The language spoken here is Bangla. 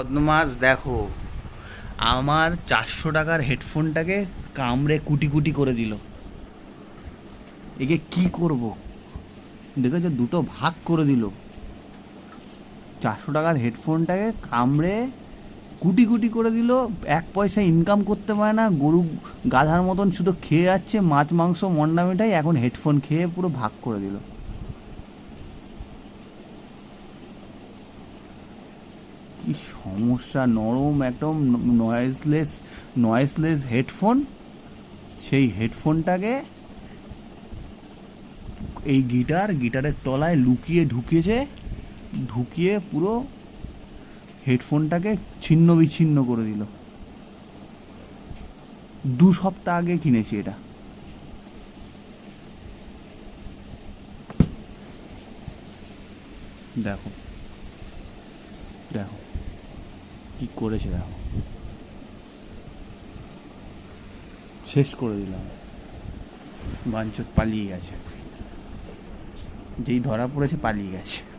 পদ্মাস দেখো। আমার চারশো টাকার হেডফোনটাকে কামড়ে কুটি কুটি করে দিল। একে কি করব? দেখেছ? দুটো ভাগ করে দিল। চারশো টাকার হেডফোনটাকে কামড়ে কুটি কুটি করে দিল। এক পয়সা ইনকাম করতে পারে না। গরু গাধার মতন শুধু খেয়ে যাচ্ছে। মাছ, মাংস, মন্ডা মিঠাই, এখন হেডফোন খেয়ে পুরো ভাগ করে দিল। কি সমস্যা? নরম, একদম নয়েজলেস নয়েজলেস হেডফোন সেই হেডফোনটাকে এই গিটার গিটারের তলায় লুকিয়ে ঢুকিয়েছে, ঢুকিয়ে পুরো হেডফোনটাকে ছিন্ন বিচ্ছিন্ন করে দিল। দু সপ্তাহ আগে কিনেছি এটা। দেখো দেখো। কি করেছে দেখো। শেষ করে দিলাম। বাঞ্চত পালিয়ে গেছে। যেই ধরা পড়েছে পালিয়ে গেছে।